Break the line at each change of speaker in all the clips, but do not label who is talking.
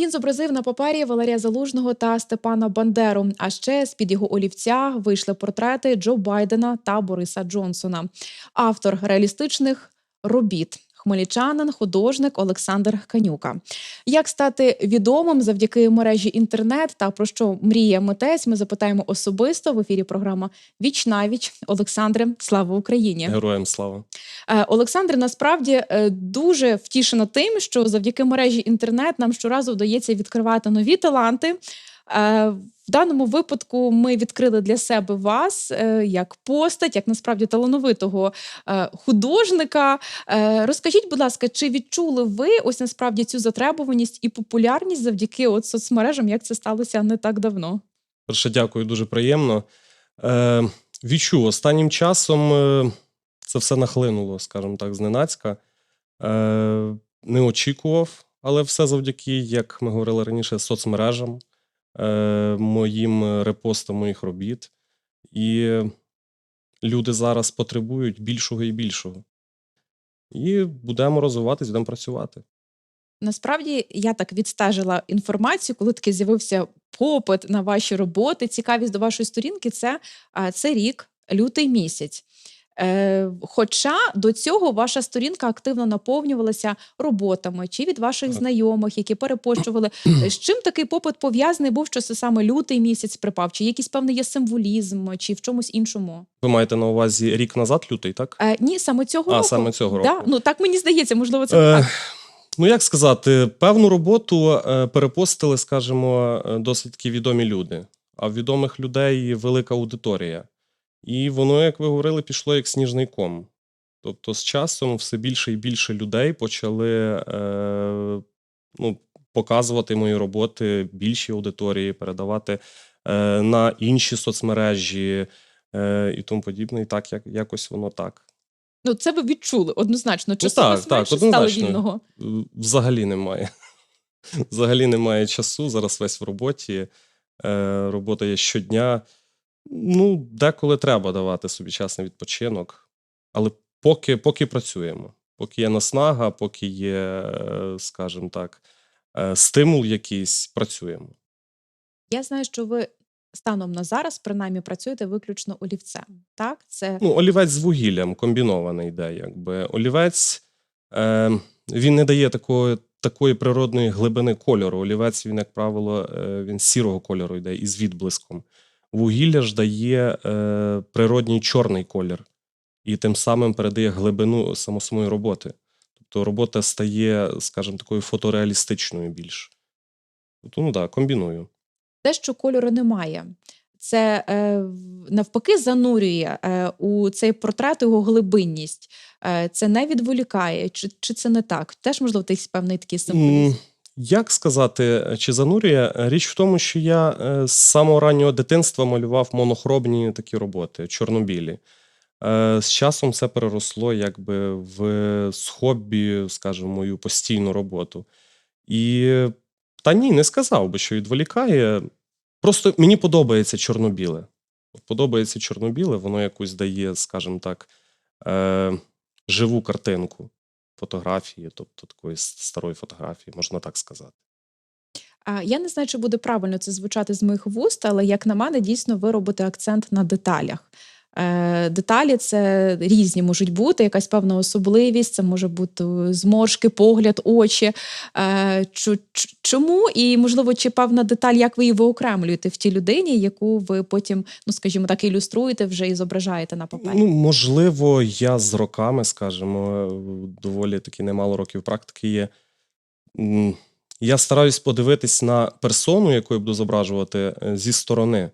Він зобразив на папері Валерія Залужного та Степана Бандеру. А ще з під його олівця вийшли портрети Джо Байдена та Бориса Джонсона. Автор реалістичних робіт. Хмельничанин, художник Олександр Канюка. Як стати відомим завдяки мережі інтернет та про що мріє митець? Ми запитаємо особисто в ефірі. Програма Віч навіч. Олександре, слава Україні!
Героям слава.
Е, Олександр насправді е, дуже втішена тим, що завдяки мережі інтернет нам щоразу вдається відкривати нові таланти. Е, В даному випадку ми відкрили для себе вас е, як постать, як насправді талановитого е, художника. Розкажіть, будь ласка, чи відчули ви ось насправді цю затребуваність і популярність завдяки от соцмережам, як це сталося не так давно?
Перше, дякую, дуже приємно. Е, відчув останнім часом це все нахлинуло, скажімо так, зненацька. Е, не очікував, але все завдяки, як ми говорили раніше, соцмережам, моїм репостам моїх робіт. І люди зараз потребують більшого і більшого. І будемо розвиватись, будемо працювати.
Насправді я так відстежила інформацію, коли таки з'явився попит на ваші роботи. Цікавість до вашої сторінки це, це рік, лютий місяць. Е, хоча до цього ваша сторінка активно наповнювалася роботами чи від ваших знайомих, які перепощували. З чим такий попит пов'язаний був, що це саме лютий місяць припав? Чи якийсь певний є символізм, чи в чомусь іншому?
Ви маєте на увазі рік назад, лютий, так?
Е, ні, саме цього
А,
року.
саме цього
Да?
року.
Ну так мені здається, можливо, це
Е,
так.
Ну, як сказати, певну роботу е, перепостили, скажімо, е, досить таки відомі люди. А в відомих людей велика аудиторія. І воно, як ви говорили, пішло як сніжний ком. Тобто, з часом все більше і більше людей почали е, ну, показувати мої роботи більшій аудиторії, передавати е, на інші соцмережі е, і тому подібне. І так, як, якось воно так.
Ну, це ви відчули однозначно.
Ну, так, так,
менше стало вільного.
Взагалі немає. Взагалі немає часу. Зараз весь в роботі. Е, робота є щодня. Ну, деколи треба давати собі час на відпочинок. Але поки, поки працюємо, поки є наснага, поки є, скажімо так, е, стимул якийсь, працюємо.
Я знаю, що ви станом на зараз принаймні працюєте виключно олівцем. Так, це
Ну, олівець з вугіллям комбінований йде. Якби. Олівець е, він не дає такої, такої природної глибини кольору. Олівець, він, як правило, е, він сірого кольору йде із відблиском. Вугілля ж дає е, природній чорний колір і тим самим передає глибину само самої роботи. Тобто робота стає, скажімо, такою фотореалістичною більш. Тобто, ну так, комбіную.
те, що кольору немає. Це е, навпаки занурює е, у цей портрет його глибинність. Е, це не відволікає, чи, чи це не так? Теж можливо якийсь певний такий символізм.
Як сказати, чи занурює? Річ в тому, що я е, з самого раннього дитинства малював монохромні такі роботи, чорнобілі. Е, З часом це переросло якби в хобі, скажімо, мою постійну роботу. І та ні, не сказав би, що відволікає. Просто мені подобається чорнобіле. Подобається чорнобіле, воно якусь дає, скажімо так, е, живу картинку фотографії, тобто такої старої фотографії, можна так сказати.
Я не знаю, чи буде правильно це звучати з моїх вуст, але як на мене, дійсно ви робите акцент на деталях. Е, деталі це різні можуть бути, якась певна особливість, це може бути зморшки, погляд, очі. Е, чому і, можливо, чи певна деталь, як ви її виокремлюєте в тій людині, яку ви потім, ну скажімо так, ілюструєте вже і зображаєте на папері?
Ну, можливо, я з роками, скажімо, доволі таки немало років практики є. Я стараюсь подивитись на персону, яку я буду зображувати е, зі сторони,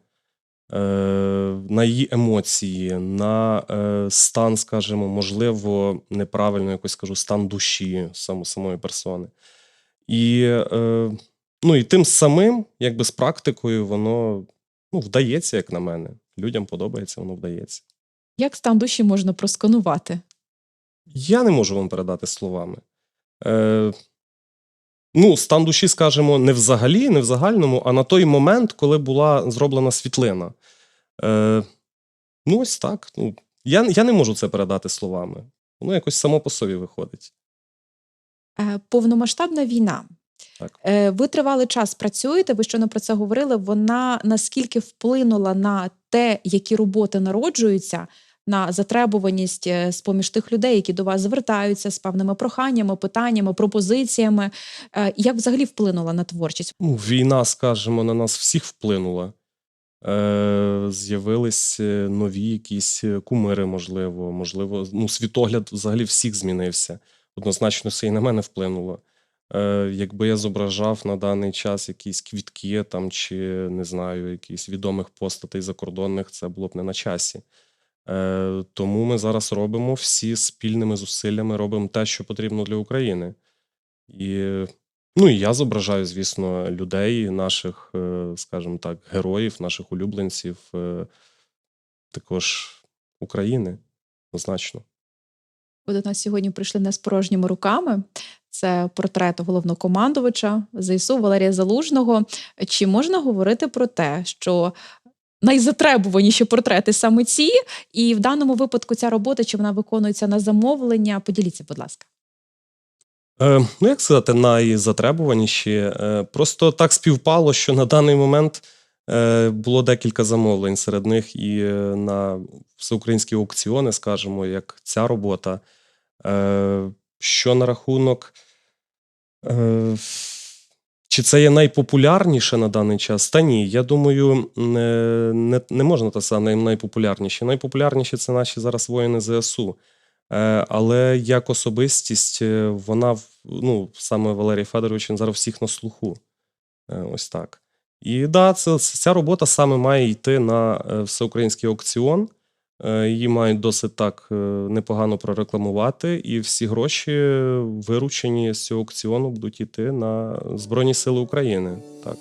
на її емоції, на е, стан, скажімо, можливо, неправильно якось скажу, стан душі само, самої персони. І, е, ну, і тим самим, якби з практикою, воно ну, вдається, як на мене. Людям подобається, воно вдається.
Як стан душі можна просканувати?
Я не можу вам передати словами. Е, ну, стан душі, скажімо, не взагалі, не в загальному, а на той момент, коли була зроблена світлина. Е, ну, ось так. Ну, я, я не можу це передати словами. Воно якось само по собі виходить.
Е, Повномасштабна війна.
Так.
Е, Ви тривалий час працюєте, ви щойно про це говорили. Вона наскільки вплинула на те, які роботи народжуються, на затребуваність е, з-поміж тих людей, які до вас звертаються з певними проханнями, питаннями, пропозиціями. Е, Як взагалі вплинула на творчість?
Ну, війна, скажімо, на нас всіх вплинула. Е, з'явились нові якісь кумири, можливо, можливо, ну, світогляд взагалі всіх змінився. Однозначно, це і на мене вплинуло. Якби я зображав на даний час якісь квітки там, чи не знаю, якісь відомих постатей закордонних, це було б не на часі. Е, тому ми зараз робимо всі спільними зусиллями, робимо те, що потрібно для України. І Ну і я зображаю, звісно, людей, наших, е, скажімо так, героїв, наших улюбленців, е, також України, однозначно.
Ви до нас сьогодні прийшли не з порожніми руками. Це портрет головнокомандувача ЗСУ Валерія Залужного. Чи можна говорити про те, що найзатребуваніші портрети саме ці, і в даному випадку ця робота, чи вона виконується на замовлення? Поділіться, будь ласка.
Е, ну, як сказати, найзатребуваніші. Е, просто так співпало, що на даний момент е, було декілька замовлень. Серед них і е, на всеукраїнські аукціони, скажімо, як ця робота. Е, що на рахунок. Е, чи це є найпопулярніше на даний час? Та ні, я думаю, не, не, не можна те саме найпопулярніші. Найпопулярніші це наші зараз воїни ЗСУ. Е, але як особистість, е, вона ну, саме Валерій Федорович він зараз всіх на слуху. Е, Ось так. І да, ця робота саме має йти на всеукраїнський аукціон. Е, Її мають досить так е, непогано прорекламувати, і всі гроші, е, виручені з цього аукціону, будуть йти на Збройні Сили України. Так.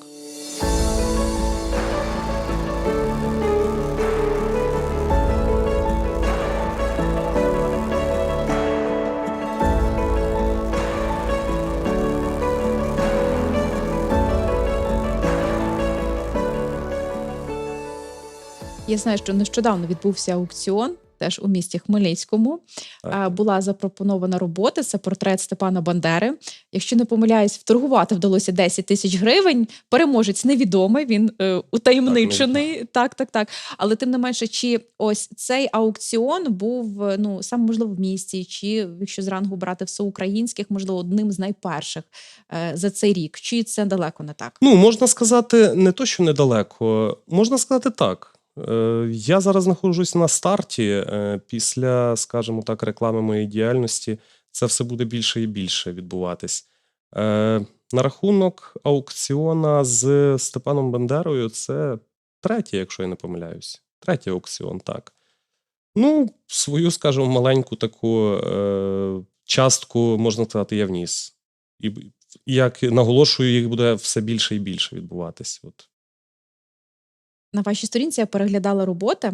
Я знаю, що нещодавно відбувся аукціон. Теж у місті Хмельницькому
Так.
Була запропонована робота. Це портрет Степана Бандери. Якщо не помиляюсь, вторгувати вдалося 10 тисяч гривень. Переможець невідомий, він е, утаємничений. Так, так, так. Але тим не менше, чи ось цей аукціон був ну саме можливо в місті, чи якщо з рангу брати всеукраїнських, можливо, одним з найперших е, за цей рік, чи це далеко не так?
Ну, можна сказати, не то, що недалеко, можна сказати так. Е, Я зараз знаходжусь на старті е, після, скажімо так, реклами моєї діяльності. Це все буде більше і більше відбуватись. Е, На рахунок аукціона з Степаном Бандерою, це третій, якщо я не помиляюсь. Третій аукціон, так. Ну, свою, скажімо, маленьку таку частку, можна сказати, я вніс. І як наголошую, їх буде все більше і більше відбуватись. От.
На вашій сторінці я переглядала роботи,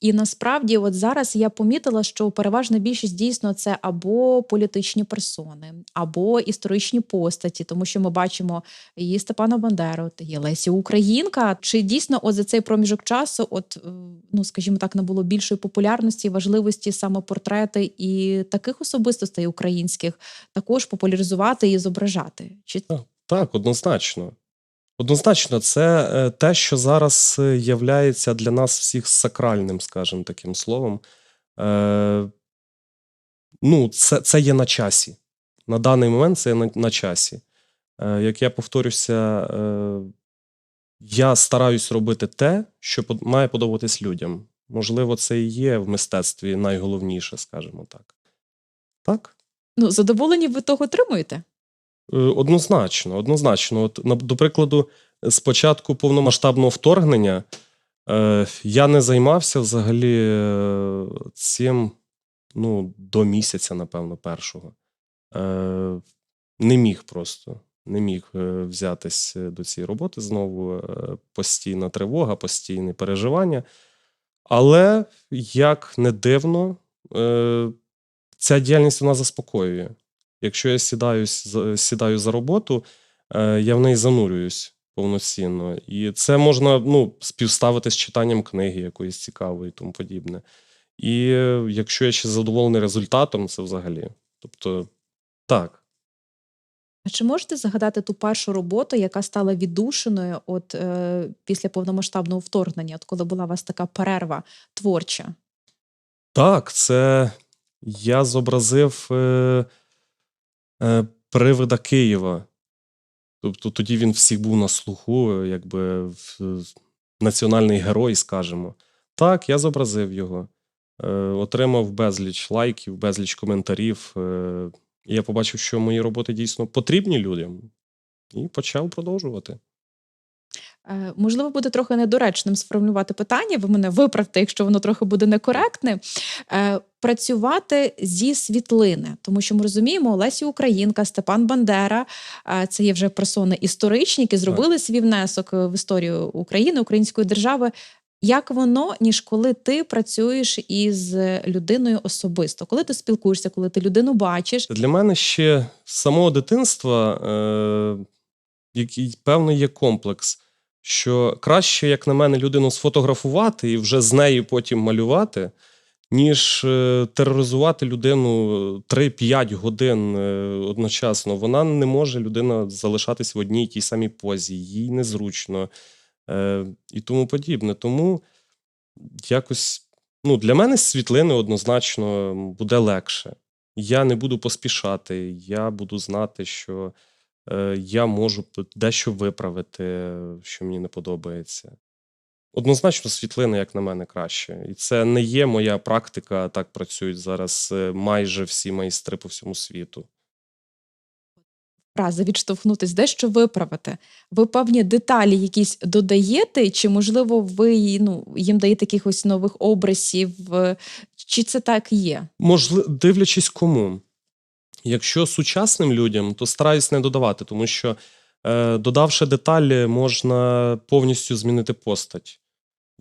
і насправді, от зараз я помітила, що переважна більшість дійсно це або політичні персони, або історичні постаті, тому що ми бачимо і Степана Бандеру, є Лесі Українка. Чи дійсно от за цей проміжок часу, от е, ну скажімо так, набуло більшої популярності важливості саме портрети і таких особистостей українських також популяризувати і зображати? Чи
Так, однозначно. Однозначно, це е, те, що зараз е, являється для нас всіх сакральним, скажімо таким словом. Е, ну, це, це є на часі. На даний момент це є на, на часі. Як я повторюся, я стараюсь робити те, що має подобатись людям. Можливо, це і є в мистецтві найголовніше, скажімо так. Так?
ну задоволені ви того отримуєте?
Е, Однозначно, однозначно. От, до прикладу, з початку повномасштабного вторгнення е, я не займався взагалі е, цим ну, до місяця, напевно, першого. Е, не міг просто. Не міг е, взятись до цієї роботи знову. Постійна тривога, постійне переживання. Але як не дивно, ця діяльність вона заспокоює. Якщо я сідаюсь, сідаю за роботу, е, я в неї занурююсь повноцінно. І це можна ну, співставити з читанням книги якоїсь цікавої і тому подібне. І е, якщо я ще задоволений результатом, це взагалі. Тобто, так,
А чи можете згадати ту першу роботу, яка стала віддушиною от, е, після повномасштабного вторгнення, от коли була у вас така перерва творча?
Так, це я зобразив е, привида Києва. Тобто тоді він всіх був на слуху, е, якби національний герой, скажімо. Так, я зобразив його. Е, отримав безліч лайків, безліч коментарів. Е, і я побачив, що мої роботи дійсно потрібні людям, і почав продовжувати.
Е, Можливо, буде трохи недоречним сформулювати питання. Ви мене виправте, якщо воно трохи буде некоректне. Працювати зі світлини, тому що ми розуміємо, Лесі Українка, Степан Бандера е, це є вже персони історичні, які зробили свій внесок е, в історію України, української держави. Як воно, ніж коли ти працюєш із людиною особисто, коли ти спілкуєшся, коли ти людину бачиш,
Для мене ще з самого дитинства е, який певний є комплекс, що краще, як на мене, людину сфотографувати і вже з нею потім малювати, ніж е, тероризувати людину 3-5 годин е, одночасно. Вона не може людина залишатись в одній тій самій позі, їй незручно е, і тому подібне. Тому якось ну, для мене з світлини однозначно буде легше. Я не буду поспішати, я буду знати, що я можу дещо виправити, е, що мені не подобається. Однозначно, світлини, як на мене, краще. І це не є моя практика, так працюють зараз е, майже всі майстри по всьому світу.
фрази відштовхнутись, дещо виправити. Ви певні деталі якісь додаєте, чи можливо ви ну, їм даєте якихось нових образів, е, чи це так є?
Можливо, дивлячись кому. Якщо сучасним людям, то стараюсь не додавати, тому що, е, додавши деталі, можна повністю змінити постать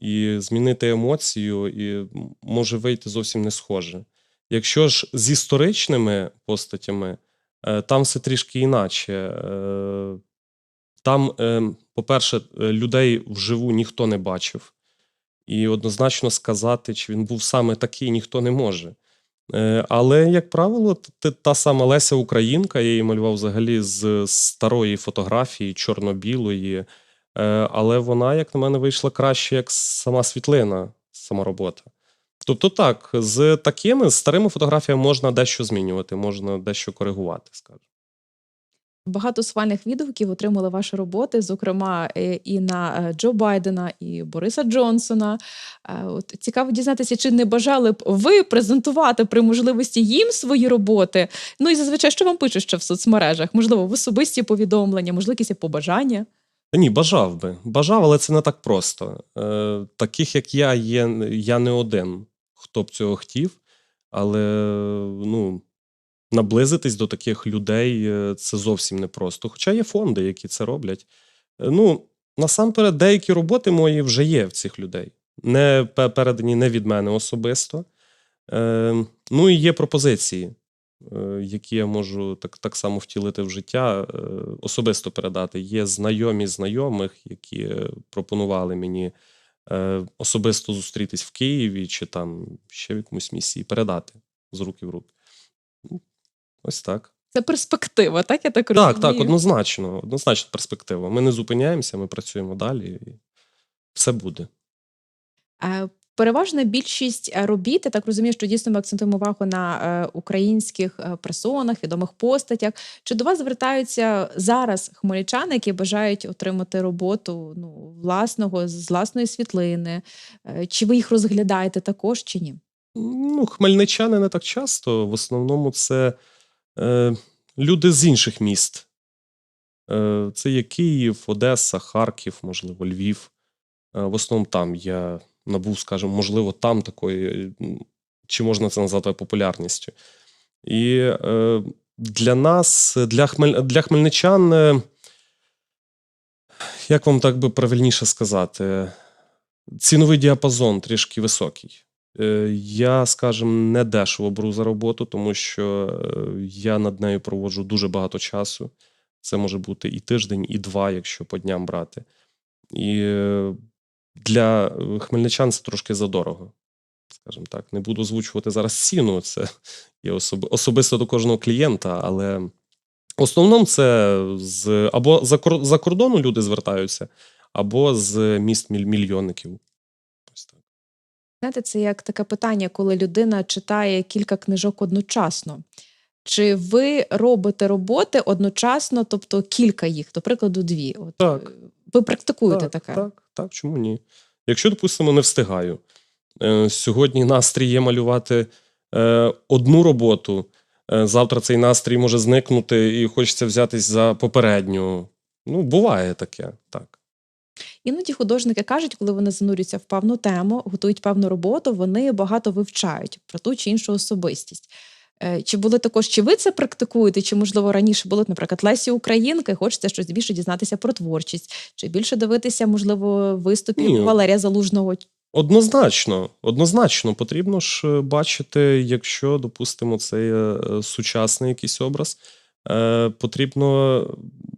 і змінити емоцію, і може вийти зовсім не схоже. Якщо ж з історичними постатями, е, там все трішки іначе. Е, Там, е, по-перше, е, людей вживу ніхто не бачив. І однозначно сказати, чи він був саме такий, ніхто не може. Е, Але, як правило, та сама Леся Українка, я її малював взагалі з старої фотографії, чорно-білої. Е, Але вона, як на мене, вийшла краще, як сама світлина, сама робота. Тобто, так, з такими з старими фотографіями можна дещо змінювати, можна дещо коригувати, скажімо.
Багато схвальних відгуків отримали ваші роботи, зокрема е, і на е, Джо Байдена, і Бориса Джонсона. Е, От цікаво дізнатися, чи не бажали б ви презентувати при можливості їм свої роботи. Ну і зазвичай, що вам пишуть ще в соцмережах? Можливо, в особисті повідомлення, можливо, якісь побажання.
Ні, бажав би. Бажав, але це не так просто. Е, таких, як я, є я не один, хто б цього хотів. Але ну, наблизитись до таких людей е, це зовсім непросто. Хоча є фонди, які це роблять. Е, Ну, насамперед, деякі роботи мої вже є в цих людей. Не передані не від мене особисто. Е, ну і є пропозиції, які я можу так, так само втілити в життя, особисто передати. Є знайомі знайомих, які пропонували мені особисто зустрітись в Києві чи там ще в якомусь місці і передати з руки в руки. Ось так.
Це перспектива, так я так розумію?
Так, так, однозначно, однозначно перспектива. Ми не зупиняємося, ми працюємо далі, і все буде.
Е, Переважна більшість е, робіт, я так розумію, що дійсно ми акцентуємо увагу на е, українських персонах, відомих постатях. Чи до вас звертаються зараз хмельничани, які бажають отримати роботу ну, власного з власної світлини? Чи ви їх розглядаєте також, чи ні?
Ну, хмельничани не так часто. В основному це е, люди з інших міст. Е, це є Київ, Одеса, Харків, можливо, Львів. Е, в основному там я набув, скажімо, можливо, там такої, чи можна це назвати популярністю. І для нас, для, хмель, для хмельничан, як вам так би правильніше сказати, ціновий діапазон трішки високий. Е, Я, скажімо, не дешево беру за роботу, тому що е, я над нею проводжу дуже багато часу. Це може бути і тиждень, і два, якщо по дням брати. І е, для хмельничан це трошки задорого. Скажімо так, не буду озвучувати зараз ціну. Це є особи, особисто до кожного клієнта, але В основному це з або за кордону люди звертаються, або з міст мільйонників. Так.
Знаєте, це як таке питання, коли людина читає кілька книжок одночасно. Чи ви робите роботи одночасно, тобто кілька їх, до прикладу, дві? От,
Так.
е, Ви практикуєте
так,
таке?
Так, так, чому ні? Якщо, допустимо, не встигаю. Е, сьогодні настрій є малювати е, одну роботу, е, завтра цей настрій може зникнути і хочеться взятись за попередню. Ну, буває таке, так.
Іноді художники кажуть, коли вони занурюються в певну тему, готують певну роботу, вони багато вивчають про ту чи іншу особистість. Е, Чи були також, чи ви це практикуєте, чи можливо раніше були, наприклад, Лесі Українка, і хочеться щось більше дізнатися про творчість, чи більше дивитися, можливо, виступів
Ні.
Валерія Залужного?
Однозначно, однозначно, потрібно ж е, бачити, якщо, допустимо, це є е, сучасний якийсь образ, потрібно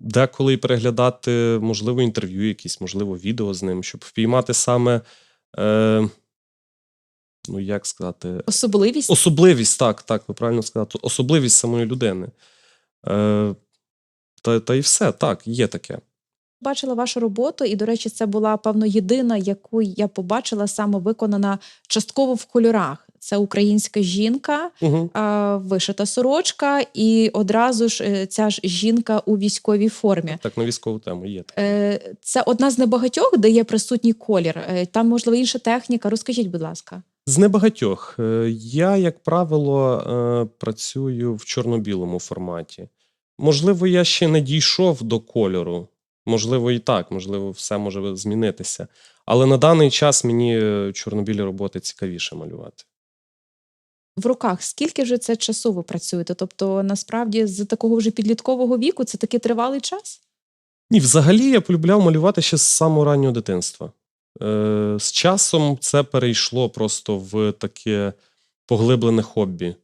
деколи і переглядати, можливо, інтерв'ю, якісь, можливо, відео з ним, щоб впіймати саме, е, ну як сказати,
Особливість
особливість, так, так, ви правильно сказали, особливість самої людини. Е, та, та й все, так, є таке.
бачила вашу роботу, і, до речі, це була певно єдина, яку я побачила саме виконана частково в кольорах. Це українська жінка,
Угу.
вишита сорочка, і одразу ж е, ця ж жінка у військовій формі.
Так, на військову тему є.
Е, Це одна з небагатьох, де є присутній колір. Е, Там, можливо, інша техніка. Розкажіть, будь ласка.
З небагатьох. Я, як правило, працюю в чорно-білому форматі. Можливо, я ще не дійшов до кольору. Можливо, і так, можливо, все може змінитися. Але на даний час мені чорно-білі роботи цікавіше малювати.
В руках скільки вже це часу ви працюєте? Тобто, насправді, з такого вже підліткового віку це такий тривалий час?
Ні, взагалі я полюбляв малювати ще з самого раннього дитинства. Е, з часом це перейшло просто в таке поглиблене хобі.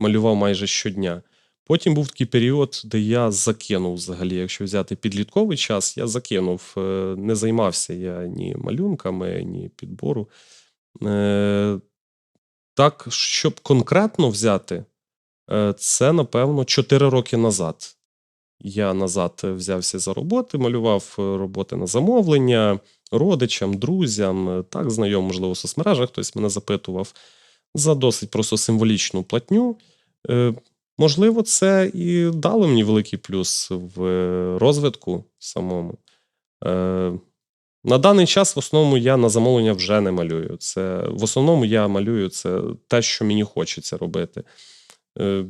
Малював майже щодня. Потім був такий період, де я закинув взагалі, якщо взяти підлітковий час, я закинув, е, не займався я ні малюнками, ні підбору. Так, щоб конкретно взяти, е, це, напевно, 4 роки назад. Я назад взявся за роботи, малював е, роботи на замовлення родичам, друзям, е, так, знайомим, можливо, в соцмережах хтось мене запитував за досить просто символічну платню. Можливо, це і дало мені великий плюс в розвитку самому. На даний час в основному я на замовлення вже не малюю. Це в основному я малюю це те, що мені хочеться робити. Е,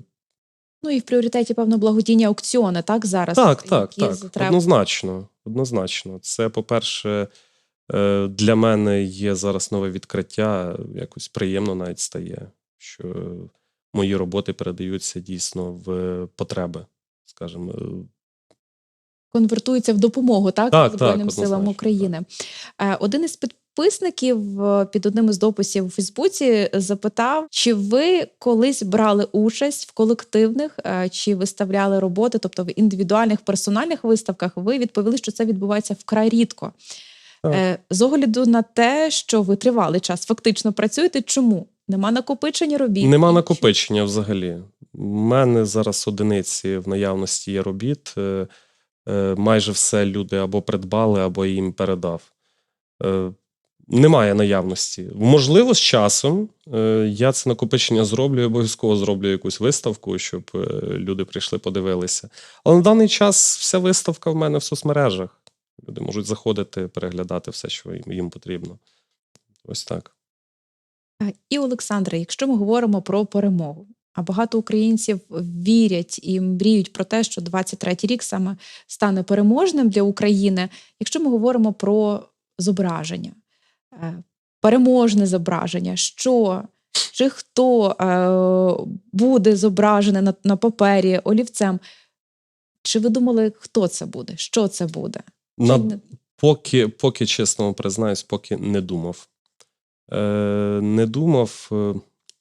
Ну і в пріоритеті, певно, благодійні аукціони, так зараз?
Так, так, так.
затреб-
Однозначно. Однозначно. Це, по-перше, е, для мене є зараз нове відкриття. Якось приємно навіть стає, що мої роботи передаються дійсно в потреби, скажімо.
Конвертується в допомогу, так,
Так,
Збройним
так,
силам України. Е, Один із підписників е, під одним із дописів у Фейсбуці запитав, чи ви колись брали участь в колективних е, чи виставляли роботи, тобто в індивідуальних персональних виставках. Ви відповіли, що це відбувається вкрай рідко.
Так.
З огляду на те, що ви тривалий час фактично працюєте, чому? Нема накопичення робіт?
Нема накопичення взагалі. У мене зараз одиниці в наявності є робіт. Е, Майже все люди або придбали, або їм передав. Е, Немає наявності. Можливо, з часом е, я це накопичення зроблю, і обов'язково зроблю якусь виставку, щоб люди прийшли, подивилися. Але на даний час вся виставка в мене в соцмережах. Люди можуть заходити, переглядати все, що їм, потрібно. Ось так.
І Олександре, якщо ми говоримо про перемогу, а багато українців вірять і мріють про те, що 23-й рік саме стане переможним для України. Якщо ми говоримо про зображення, е, переможне зображення, що чи хто е, буде зображений на, на папері олівцем, чи ви думали, хто це буде? Що це буде?
На,
не-
Поки, поки чесно признаюсь, поки не думав. Е, не думав.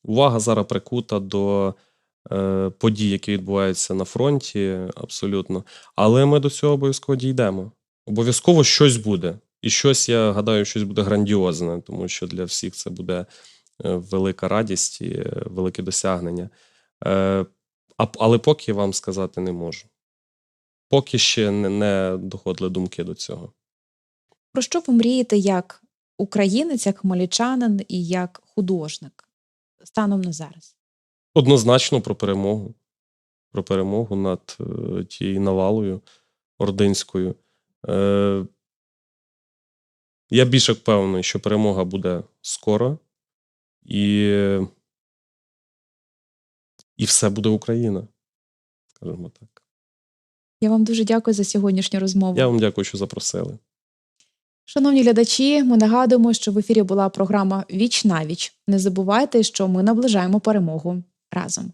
Увага зараз прикута до е, подій, які відбуваються на фронті, абсолютно. Але ми до цього обов'язково дійдемо. Обов'язково щось буде. І щось, я гадаю, щось буде грандіозне, тому що для всіх це буде е, велика радість і е, велике досягнення. Е, але поки вам сказати не можу. поки ще не, не доходили думки до цього.
Про що ви мрієте як українець, як хмельничанин і як художник станом на зараз?
Однозначно про перемогу. Про перемогу над е, тією навалою ординською. Е, я більше впевнений, що перемога буде скоро, і, і все буде Україна. Скажімо так.
Я вам дуже дякую за сьогоднішню розмову.
Я вам дякую, що запросили.
Шановні глядачі, ми нагадуємо, що в ефірі була програма Віч на віч. Не забувайте, що ми наближаємо перемогу разом.